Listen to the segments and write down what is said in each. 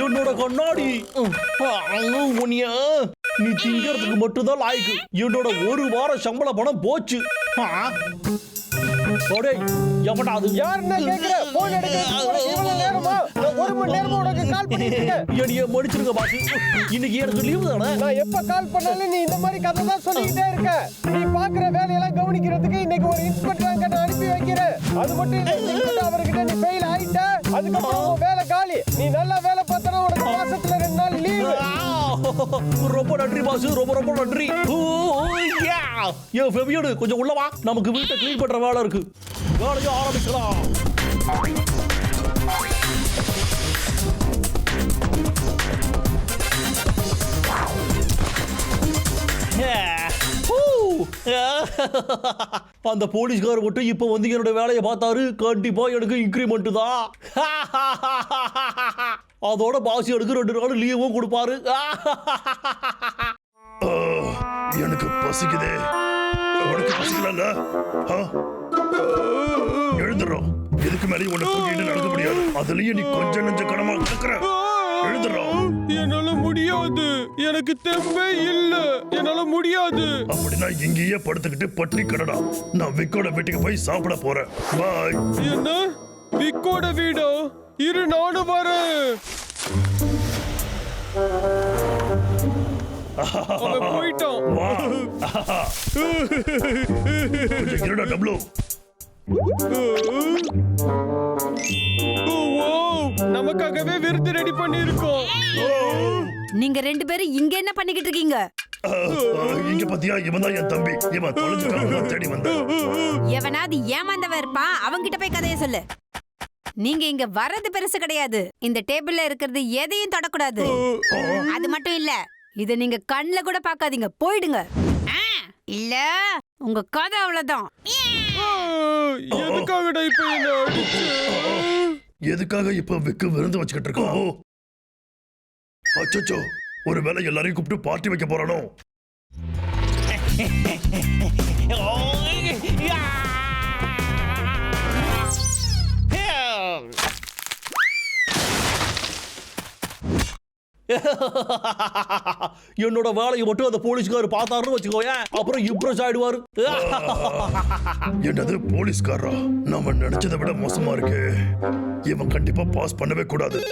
என்னோட கண்ணாடி உன்னைய நீ திங்கிறதுக்கு மட்டும்தான் லாய்க்கு என்னோட ஒரு வாரம் சம்பள பணம் போச்சு யாருன்னு கேக்குற போன் எடுக்கிறதுக்கு இவ்வளவு நேரமா ஒரு மணி நேரமா என்னைய மன்னிச்சிருங்க பாஸ் இன்னைக்கு எனக்கு லீவு தானே? நான் எப்ப கால் பண்ணாலும் நீ இந்த மாதிரி கதை தான் சொல்லிக்கிட்டே இருக்க. நீ பாக்குற வேலையெல்லாம் கவனிக்கிறதுக்கு இன்னைக்கு ஒரு இன்ஸ்பெக்டர் அங்க நான் அனுப்பி வைக்கிறேன். அது மட்டும் இல்ல அவர்கிட்ட நீ ஃபெயில் ஆயிட்ட. அதுக்கப்புறம் வேலை காலி. நீ நல்லா வேலை பார்த்தனா உனக்கு மாசத்துல ரெண்டு நாள் லீவு ரொம்ப நன்றி பாஸ் ரொம்ப ரொம்ப நன்றி. ஏ ஃபெபியோடு கொஞ்சம் உள்ள வா. நமக்கு வீட்டை க்ளீன் பண்ற வேலை இருக்கு. வேலையை ஆரம்பிக்கலாம். அந்த போலீஸ்கார் மட்டும் இப்ப வந்து என்னோட வேலையை பார்த்தாரு. கண்டிப்பா எனக்கு இன்க்ரிமெண்ட் தான். அதோட பாசி எடுக்க ரெண்டு நாள் லீவும் கொடுப்பாரு. எனக்கு பசிக்குதே. உனக்கு பசிக்கல எழுந்துடுறோம். இதுக்கு மேலே உன்னை தூக்கிட்டு நடக்க முடியாது. அதுலயும் நீ கொஞ்சம் நெஞ்ச கனமா கிடக்குற என்னால முடியாது. எனக்கு தெம்பே இல்ல. என்னால முடியாது. அப்படின்னா இங்கேயே படுத்துக்கிட்டு பட்டி கடடா. நான் விக்கோட வீட்டுக்கு போய் சாப்பிட போறேன். பாய் என்ன? விக்கோட வீடா? இரு நானும் வரேன். கொஞ்சம் இருடா டப்ளு. நமக்காகவே விருது ரெடி பண்ணியிருக்கோம். நீங்க ரெண்டு பேரும் இங்க என்ன பண்ணிக்கிட்டு இருக்கீங்க? இங்க பாத்தியா இவன் தான் என் தம்பி. இவன் தொலைஞ்சுக்காக நான் தேடி வந்தேன். எவனாவது ஏமாந்தவன் இருப்பான் அவன்கிட்ட போய் கதைய சொல்லு. நீங்க இங்க வர்றது பெருசு கிடையாது. இந்த டேபிள்ல இருக்கிறது எதையும் தொடக்கூடாது. அது மட்டும் இல்ல இத நீங்க கண்ணுல கூட பார்க்காதீங்க. போயிடுங்க. இல்ல உங்க கதை அவ்வளவுதான். எதுக்காகடா இப்ப என்ன எதுக்காக இப்ப விக்கு விருந்து வச்சுக்கிட்டு இருக்கோம்? அச்சோ ஒருவேளை எல்லாரையும் கூப்பிட்டு பார்ட்டி வைக்க போறானோ? என்னோட வேலையை மட்டும் அந்த போலீஸ்கார் பார்த்தாருன்னு வச்சுக்கோயேன். அப்புறம் இம்ப்ரெஸ் ஆயிடுவாரு. என்னது போலீஸ்காரா நாம நினைச்சதை விட மோசமா இருக்கு. இவன் கண்டிப்பா பாஸ் பண்ணவே கூடாது.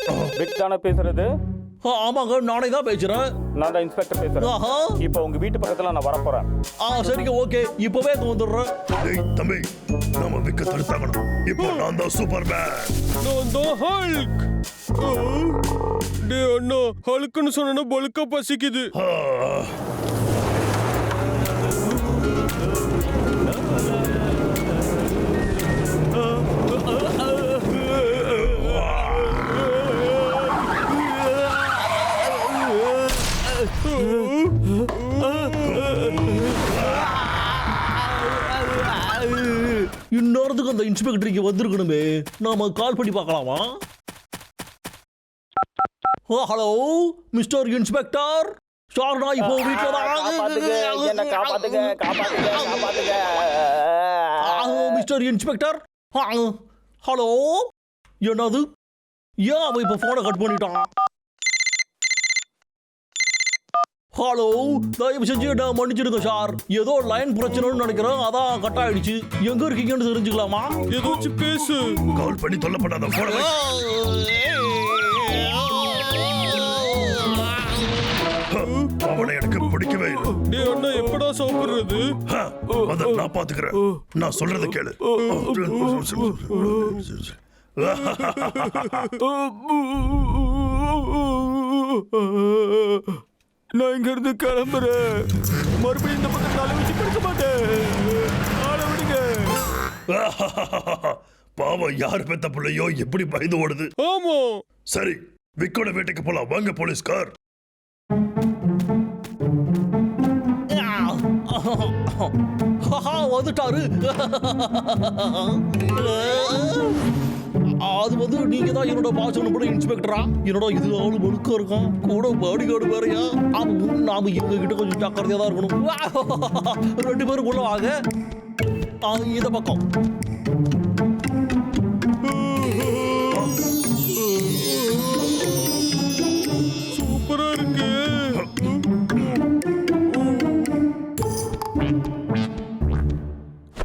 பேசுறது? ஆமாங்க நானே தான் பேசுறேன். நான் தான் இன்ஸ்பெக்டர் பேசுறேன். ஆஹா. இப்போ உங்க வீட்டு பக்கத்துல நான் வரப்போறேன். ஆ சரிங்க ஓகே. இப்பவே அங்க வந்துடுறேன். டேய் தம்பி நாம விக்க தடுத்தாகணும். இப்போ நான் தான் சூப்பர் மேன் நான் தான் ஹல்க். டே அண்ணா ஹல்க்குன்னு சொன்னா பல்கா பசிக்குது. இந்நேரத்துக்கு அந்த இன்ஸ்பெக்டர் இங்க வந்திருக்கணுமே. நாம கால் பண்ணி பார்க்கலாமா? Oh hello mister inspector sir நான் இப்போ வீட்டில் மிஸ்டர் இன்ஸ்பெக்டர் ஹலோ என்னது? ஏன் அவன் இப்போ ஃபோனை கட் பண்ணிட்டான்? ஹலோ தயவு செஞ்சு நான் மன்னிச்சிடுங்க சார் ஏதோ லைன் பிரச்சனைன்னு நினைக்கிறேன் அதான் கட் ஆயிடுச்சு எங்க இருக்கீங்கன்னு தெரிஞ்சுக்கலாமா ஏதாச்சும் பேசு கால் பண்ணி தொல்லப்படாத போன அவனை எனக்கு பிடிக்கவே இல்லை டே அண்ணா எப்படா சாப்பிடுறது அத நான் பாத்துக்கிறேன் நான் சொல்றத கேளு நான் இங்க இருந்து கிளம்புறேன் மறுபடியும் இந்த பக்கம் தலை வச்சு படுக்க மாட்டேன் ஆள விடுங்க பாவம் யார் பெத்த பிள்ளையோ எப்படி பயந்து ஓடுது ஆமா சரி விக்கோட வீட்டுக்கு போலாம் வாங்க போலீஸ்கார் வந்துட்டாரு அது வந்து நீங்க தான் என்னோட பாசன கூட இன்ஸ்பெக்டரா என்னோட இது ஆளு முழுக்க இருக்கும் கூட பாடி கார்டு வேறையா ஆமா, நாம எங்க கிட்ட கொஞ்சம் ஜாக்கிரதையா தான் இருக்கணும். ரெண்டு பேரும் உள்ள வாங்க. இத பக்கம். சூப்பரா இருக்கு.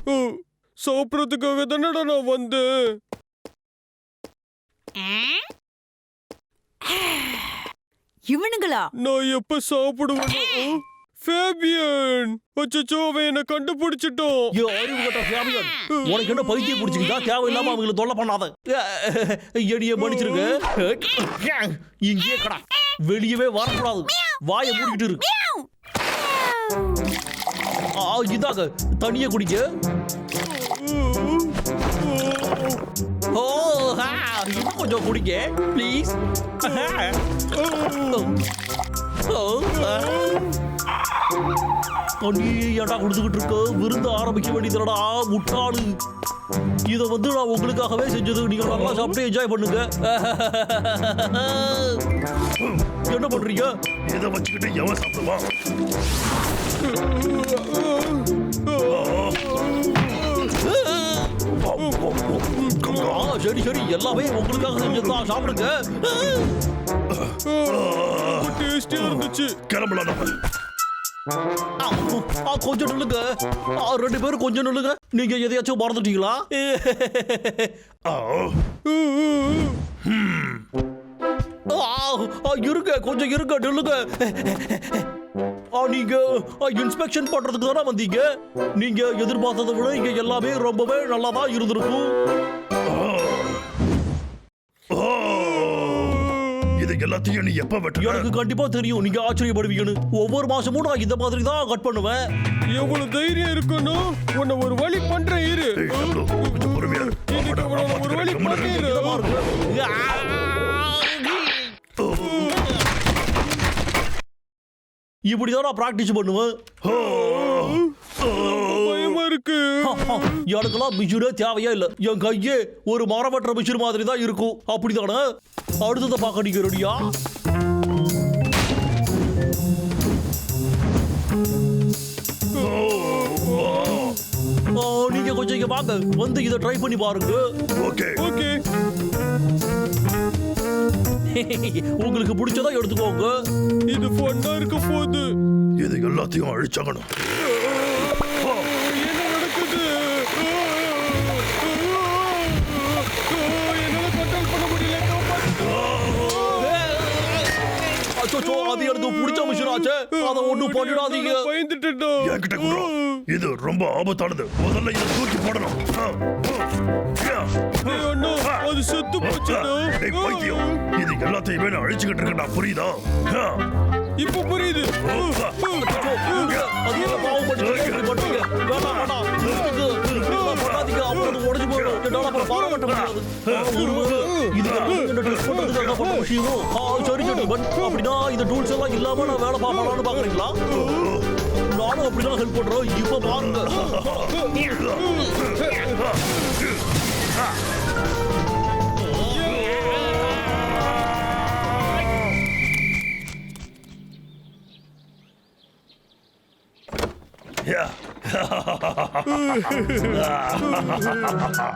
ஓ, தானடா நான் வந்தேன். இவனுங்களா? நான் எப்ப சாப்பிடுவேன்? ஃபேபியன் அச்சச்சோ அவன் என்ன கண்டுபிடிச்சிட்டோம் ஐயோ, அறிவு கட்ட ஃபேமியன் உனக்கு என்ன பைத்தியம் பிடிச்சிக்கிட்டா? தேவையில்லாம அவங்களை தொல்லை பண்ணாத. எடிய மன்னிச்சிருங்க. இங்கே கடா. வெளியவே வரக்கூடாது. வாயை மூடிக்கிட்டு இருக்கு ஆ, இதாங்க தண்ணிய குடிக்க ஓ இன்னும் கொஞ்சம் குடிங்க ப்ளீஸ் ஏன்டா கொடுத்துக்கிட்டு இருக்க விருந்து ஆரம்பிக்க வேண்டியதுடா முட்டாளு இதை வந்து நான் உங்களுக்காகவே செஞ்சது நீங்க நல்லா சாப்பிட்டு என்ஜாய் பண்ணுங்க என்ன பண்றீங்க இதை வச்சுக்கிட்டு எவன் சாப்பிடுவான் ஆ, சரி சரி. எல்லாமே உங்களுக்காக செஞ்சதுதான் சாப்பிடுங்க டேஸ்டியா இருந்துச்சு. கிளம்பலாம் நம்ம ஆ, ஆ, கொஞ்சம் நில்லுங்க. ஆ, ரெண்டு பேரும் கொஞ்சம் நில்லுங்க. நீங்க எதையாச்சும் மறந்துட்டீங்களா? ஆ, ஆ, ஆ, இருங்க கொஞ்சம் இருங்க நில்லுங்க. ஆ, நீங்க இன்ஸ்பெக்ஷன் பண்றதுக்கு தானே வந்தீங்க? நீங்க எதிர்பார்த்ததை விட இங்க எல்லாமே ரொம்பவே நல்லா தான் இருந்திருக்கும். எல்லாத்தையும் நீ எப்ப வெட்டுற எனக்கு கண்டிப்பா தெரியும். நீங்க ஆச்சரியப்படுவீங்கன்னு. ஒவ்வொரு மாசமும் நான் இந்த மாதிரி தான் கட் பண்ணுவேன். எவ்வளவு தைரியம் இருக்கணும் உன்னை ஒரு வழி பண்றேன் இரு. ஒரு வழி இப்படிதான் நான் பிராக்டிஸ் பண்ணுவேன். எனக்கெல்லாம் மிஷினே தேவையே இல்லை. என் கையே ஒரு மரமற்ற மிஷின் மாதிரி தான் இருக்கும். அப்படிதானே? அடுத்ததை பார்க்க நீங்க ரெடியா நீங்க கொஞ்சம் இங்க வாங்க. வந்து இதை ட்ரை பண்ணி பாருங்க. ஓகே. ஓகே. உங்களுக்கு பிடிச்சதா எடுத்துக்கோங்க. இது ஃபன்னா இருக்க போகுது இது எல்லாத்தையும் அழிச்சாகணும். அச்சோ அது எனக்கு பிடிச்ச மிஷின் ஆச்சே அதை ஒண்ணும் பண்ணிடாதீங்க என்கிட்ட குடுறா. இது ரொம்ப ஆபத்தானது. முதல்ல இதை தூக்கி போடணும். அது செத்து போச்சுடா. டேய், பைத்தியம். இது எல்லாத்தையுமே நான் அழிச்சுக்கிட்டு இருக்கேன்டா. புரியுதா? இப்ப புரியுது. அது என்ன ஆ, சரி, gentlemen. அப்படின்னா இந்த tools எல்லாம் இல்லாம நான் வேலை பார்க்கலாம்னு பார்க்கறீங்களா? நானும் அப்படிதான் ஹெல்ப் பண்றேன். இப்ப பாருங்க.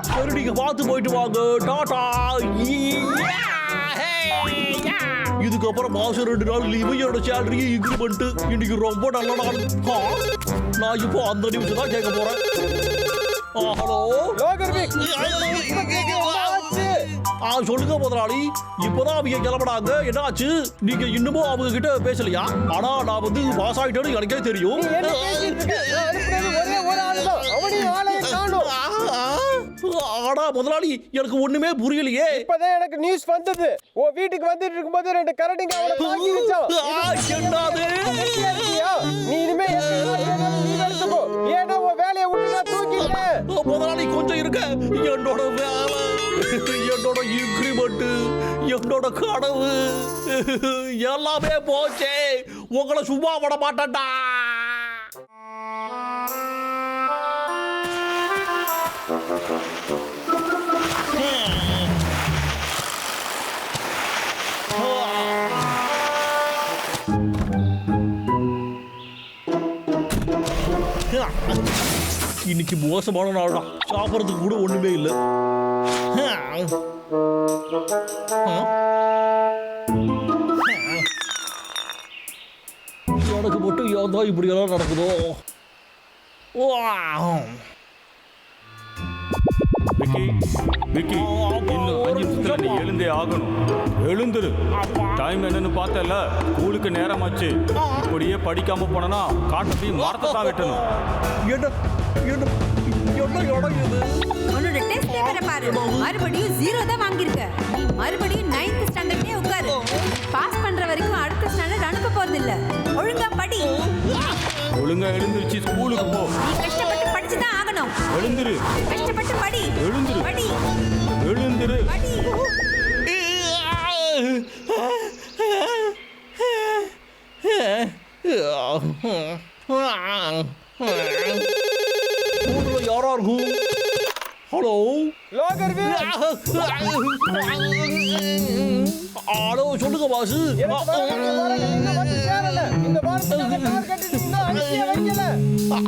சரி நீங்க பார்த்து போயிட்டு வாங்க. டாடா. இதுக்கப்புறம் மாசம் ரெண்டு நாள் லீவு என்னோட சேலரி இன்க்ரிமெண்ட் இன்னைக்கு ரொம்ப நல்ல நாள். நான் இப்போ அந்த நிமிஷம் தான் கேட்க போறேன். ஹலோ ஆ சொல்லுங்க முதலாளி. இப்பதான் அவங்க கிளம்புனாங்க. என்னாச்சு? நீங்க இன்னமும் அவங்க கிட்ட பேசலையா? ஆனா நான் வந்து பாஸ் ஆயிட்டேன்னு எனக்கே தெரியும். ஆனா முதலாளி எனக்கு ஒண்ணுமே புரியலையே. இப்பதான் எனக்கு நியூஸ் வந்தது. உன் வீட்டுக்கு வந்துட்டு இருக்கும்போது ரெண்டு கரடிங்க அவனை தாக்கிடுச்சாம். ஆ, என்னது? நீ இனிமே எத்தனை ஏன்னா உன் வேலையை விட்டு நான் தூக்கிட்டேன். முதலாளி கொஞ்சம் இருக்க என்னோட வேலை என்னோட இன்க்ரிமெண்ட் என்னோட கனவு எல்லாமே போச்சே உங்களை சும்மா விட மாட்டேன்டா Yeah. இன்னைக்கு மோசமான நாள் தான் சாப்பிட்றதுக்கு கூட ஒண்ணுமே இல்லை. எனக்கு மட்டும் ஏன் தான் இப்படியெல்லாம் நடக்குதோ? விக்கி விக்கி இன்னும் அஞ்சு நிமிஷத்துல நீ எழுந்தே ஆகணும். எழுந்துரு. டைம் என்னன்னு பார்த்தல ஸ்கூலுக்கு நேரமாச்சு. இப்படியே படிக்காம போனா காட்டப்பி மரத்தை தான் வெட்டணும். உன்னோட டெஸ்ட் பேப்பரை பாரு மறுபடியும் ஜீரோ தான் வாங்கியிருக்க நீ மறுபடியும் நைன்த் ஸ்டாண்டர்ட்லயே உட்காரு பாஸ் பண்ற வரைக்கும் அடுத்த ஸ்டாண்டர்ட் அனுப்ப போறது இல்ல ஒழுங்கா படி ஒழுங்கா எழுந்திருச்சு ஸ்கூலுக்கு போ நீ கஷ்டப்பட்டு படிச்சு தான் ஆகணும் எழுந்துரு கஷ்டப்பட்டு படி எழுந்துரு. படி எழுந்துரு படி ஊர்ல ஹலோ லோகர் வீர் ஹலோ சொல்லுங்க வைக்கல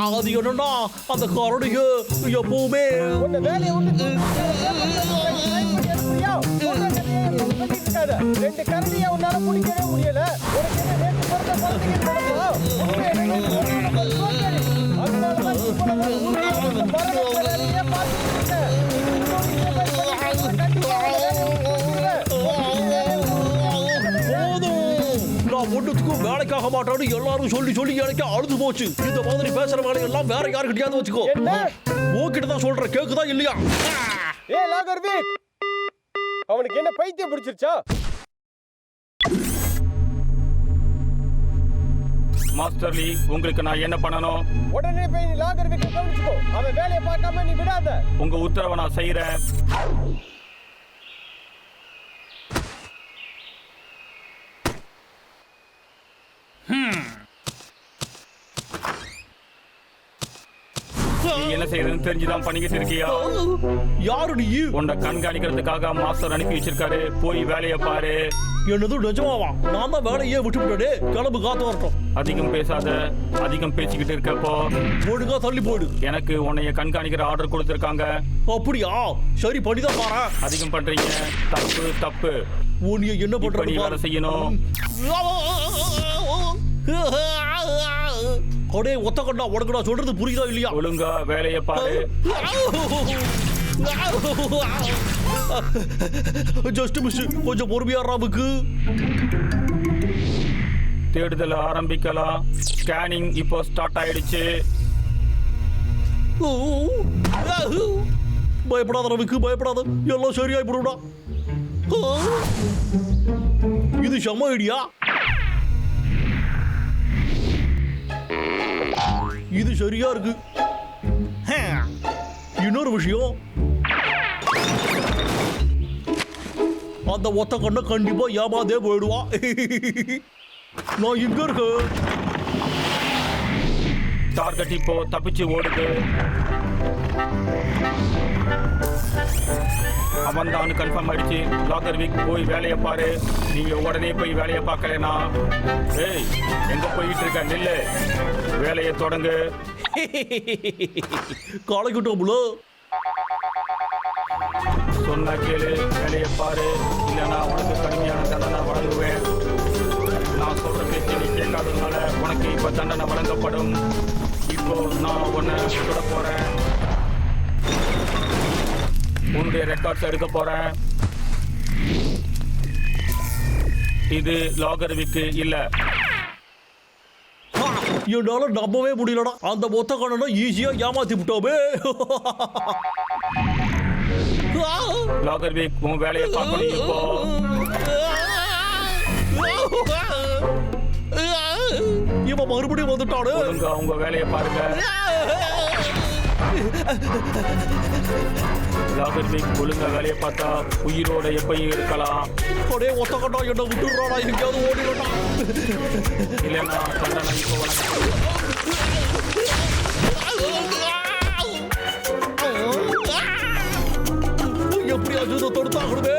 அது என்னன்னா அந்த கரடிக்கு எப்பவுமே ரெண்டு கரடியை உன்னால பிடிக்கவே முடியல நான் ஒண்ணுத்துக்கும் வேலைக்காக மாட்டான்னு எல்லாரும் சொல்லி சொல்லி எனக்கு அழுது போச்சு. இந்த மாதிரி பேசுற வேலையெல்லாம் வேற யாருக்கிட்டயாவது வச்சுக்கோ. உன்கிட்ட தான் சொல்றேன். கேக்குதா இல்லையா? ஏ லாகர் வீக் அவனுக்கு என்ன பைத்தியம் பிடிச்சிருச்சா? மாஸ்டர் லீ உங்களுக்கு நான் என்ன பண்ணணும்? உடனே போய் லாகர் வீட்டை கவனிச்சுக்கோ. அவன் வேலையை பார்க்காம நீ விடாத. உங்க உத்தரவை நான் செய்யறேன் செய்யறதுன்னு தெரிஞ்சுதான் பண்ணிக்கிட்டு இருக்கியா யாரு நீ? உன்னை கண்காணிக்கிறதுக்காக மாஸ்டர் அனுப்பி வச்சிருக்காரு. போய் வேலையை பாரு. என்னது நிஜமாவா? நான் தான் வேலையே விட்டு விட்டே கிளம்பு காத்து வரட்டும் அதிகம் பேசாத அதிகம் பேசிக்கிட்டு இருக்கப்போ. ஒழுங்கா தள்ளி போயிடு. எனக்கு உன்னைய கண்காணிக்கிற ஆர்டர் கொடுத்துருக்காங்க. அப்படியா? சரி பண்ணிதான் பாரு அதிகம் பண்றீங்க. தப்பு தப்பு. உன்னைய என்ன பண்றது வேலை. செய்யணும். அடே ஒத்த கண்டா உனக்கு நான் சொல்றது புரியுதா இல்லையா? ஒழுங்கா வேலையை பாரு. ஜஸ்ட் மிஸ் கொஞ்சம் பொறுமையா ராமுக்கு தேடுதல் ஆரம்பிக்கலாம். ஸ்கேனிங் இப்போ ஸ்டார்ட் ஆயிடுச்சு. பயப்படாத ரவிக்கு பயப்படாத. எல்லாம் சரியாய் போடுடா இது செம்ம ஐடியா இது சரியா இருக்கு. இன்னொரு விஷயம். அந்த ஒத்த கண்ண கண்டிப்பா ஏமாதே போயிடுவா. நான் இங்க இருக்கு டார்கெட் இப்போ தப்பிச்சு ஓடுது. தான் கன்ஃபார்ம் ஆயிடுச்சு லாக்கர் வீக் போய் வேலையை பாரு. நீங்க உடனே போய் வேலையை பார்க்கலனா ஏய் எங்க போயிட்டு இருக்க? நில்லு. வேலையை தொடங்கு. காலைக்கிட்டோம்ல சொன்னா கேளு வேலையை பாரு. இல்லைன்னா உனக்கு கடுமையான தண்டனை வழங்குவேன். நான் சொல்ற பேச்சு நீ கேட்காததுனால உனக்கு இப்ப தண்டனை வழங்கப்படும். இப்போ நான் உன்னை சுட போறேன். உன்னுடைய ரெக்கார்ட்ஸ் எடுக்க போறேன். இது லாகர்விக்கு இல்ல. என்னால நம்பவே முடியலடா. அந்த மொத்த கண்ணனை ஈஸியா ஏமாத்தி விட்டோமே லாகர்விக் உன் வேலையை பார்க்கணும் இப்போ இவன் மறுபடியும் வந்துட்டானு. உங்க வேலையை பாருங்க. லாகர்விக் ஒழுங்கா வேலையை பார்த்தா உயிரோட எப்பயும் இருக்கலாம். அடே ஒத்த கண்ணா என்ன விட்டுறாடா எங்கேயாவது ஓடிடா இல்லைன்னா தண்டனை இப்போ இதை தொடுத்தாகணுமே.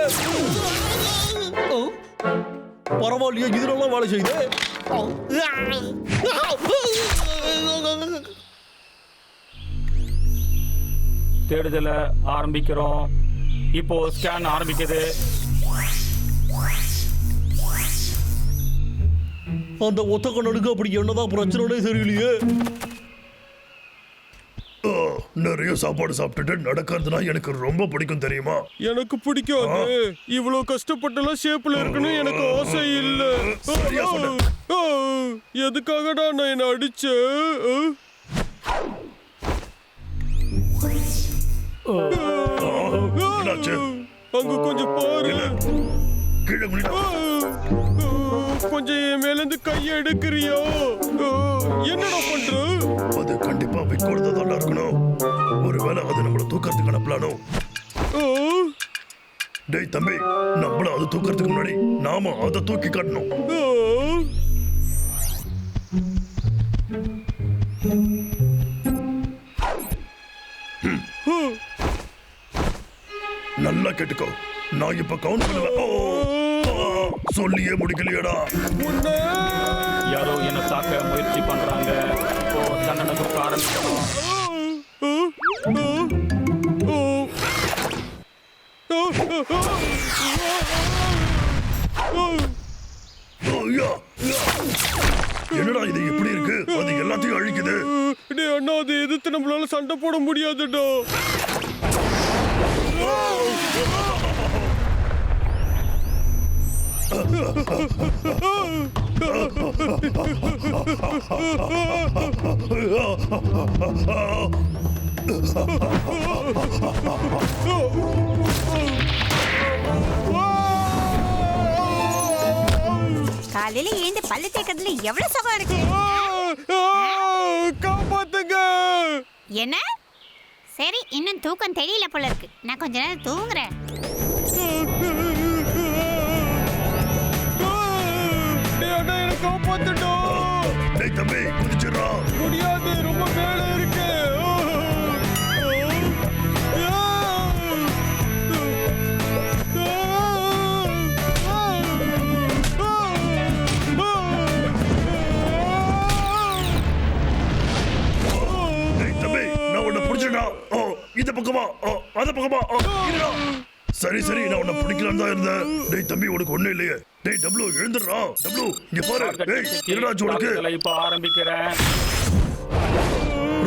பரவாயில்லையே இது நல்லா வேலை செய்யுது. தேடுதலை ஆரம்பிக்கிறோம். இப்போ ஸ்கேன் ஆரம்பிக்குது. அந்த ஒத்த கண்ணனுக்கு அப்படி என்னதான் பிரச்சனைனே தெரியலையே. நிறைய சாப்பாடு சாப்பிட்டுட்டு நடக்கிறதுனா எனக்கு ரொம்ப பிடிக்கும் தெரியுமா? எனக்கு பிடிக்காது. இவ்வளவு கஷ்டப்பட்டெல்லாம் ஷேப்ல இருக்கணும். எனக்கு ஆசை இல்ல. எதுக்காகடா நான் என்ன அடிச்சேன் என்னாச்சு? அங்க கொஞ்சம் பாரு. கீழே குனிடா. கொஞ்சம் என் மேல இருந்து கையை எடுக்கிறியா என்னடா பண்ற? அது கண்டிப்பா விக்கோடுதான் தான் இருக்கணும். ஒருவேளை அது நம்மள தூக்கறதுக்கு அனுப்பலானோ ஆ, டேய் தம்பி நம்மள அது தூக்கறதுக்கு முன்னாடி நாம அதை தூக்கி காட்டணும். ஆ. நல்லா கேட்டுக்கோ. நான் இப்ப கவுண்ட் பண்ணுவேன் சொல்லியே முடிக்கலையடா. யாரோ என்ன தாக்க முயற்சி பண்றாங்க. இப்போ தண்டனை கொடுக்க ஐயா. என்னடா இது எப்படி இருக்கு? அது எல்லாத்தையும் அழிக்குது. டேய் அண்ணா அதை எதிர்த்து நம்மளால சண்டை போட முடியாதுடா. காலையில எழுந்து பல்லு தேய்க்கிறதுல எவ்வளவு சுகம் இருக்கு? காப்பாத்துங்க. என்ன? சரி இன்னும் தூக்கம் தெரியல போல இருக்கு. நான் கொஞ்ச நேரம் தூங்குறேன். டேய் அண்ணா என்ன காப்பாத்துடா டேய் தம்பி குதிச்சிடுறா முடியாது ரொம்ப மேல இருக்கு. இந்த பக்கமா. அந்த பக்கமா. சரி சரி நான் உன்னை பிடிக்கலான்னு தான் இருந்தேன். டேய் தம்பி உனக்கு ஒண்ணும் இல்லையே. டேய் டப்ளு எழுந்துடுறா. டப்ளு இங்க பாரு. டேய் என்னடாச்சு உனக்கு? இப்போ ஆரம்பிக்கிறேன்.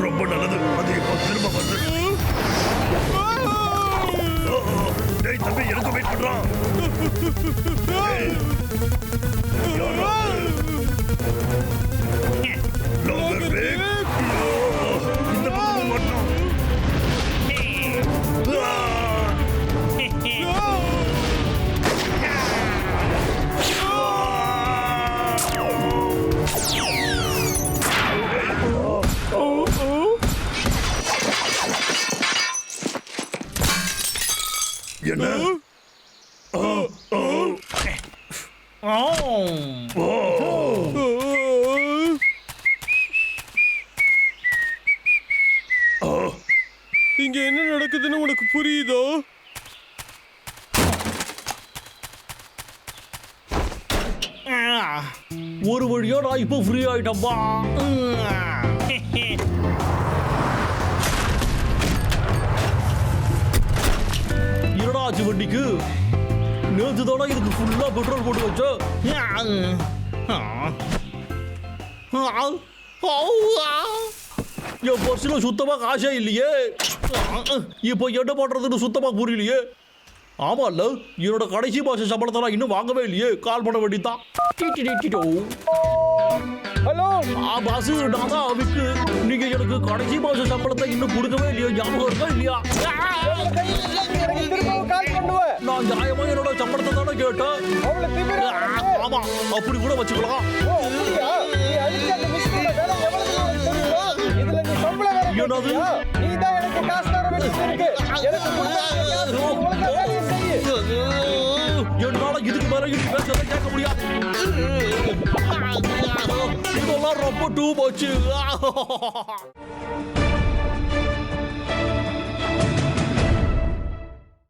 ரொம்ப நல்லது. அது இப்போ திரும்ப வந்து. டேய் தம்பி எனக்கு வெயிட் பண்றா. டேய். ஒரு வழியா நான் இப்போ ஃப்ரீ ஆயிட்டப்பா என்னடா ஆச்சு வண்டிக்கு? நேற்று தானே இதுக்கு ஃபுல்லா பெட்ரோல் போட்டு வச்ச. என் பர்சுல சுத்தமா காசே இல்லையே. இப்போ என்ன போடுறதுன்னு சுத்தமா புரியலையே. ஆமா இல்ல என்னோட கடைசி மாச சம்பளத்தை நான் இன்னும் வாங்கவே இல்லையே கால் பண்ண வேண்டியதான் ஹலோ? ஆ பாஸ் நான் தான் அவிக்கு. நீங்க எனக்கு கடைசி மாச சம்பளத்தை இன்னும் கொடுக்கவே இல்லையா ஞாபகம் இருக்கா இல்லையா? நான் நியாயமா என்னோட சம்பளத்தை தானே கேட்டேன். ஆமா அப்படி கூட வச்சுக்கலாம். என்னது? என்னால இதுக்கு மேல கேட்க முடியாது இதெல்லாம் ரொம்ப டூ போச்சு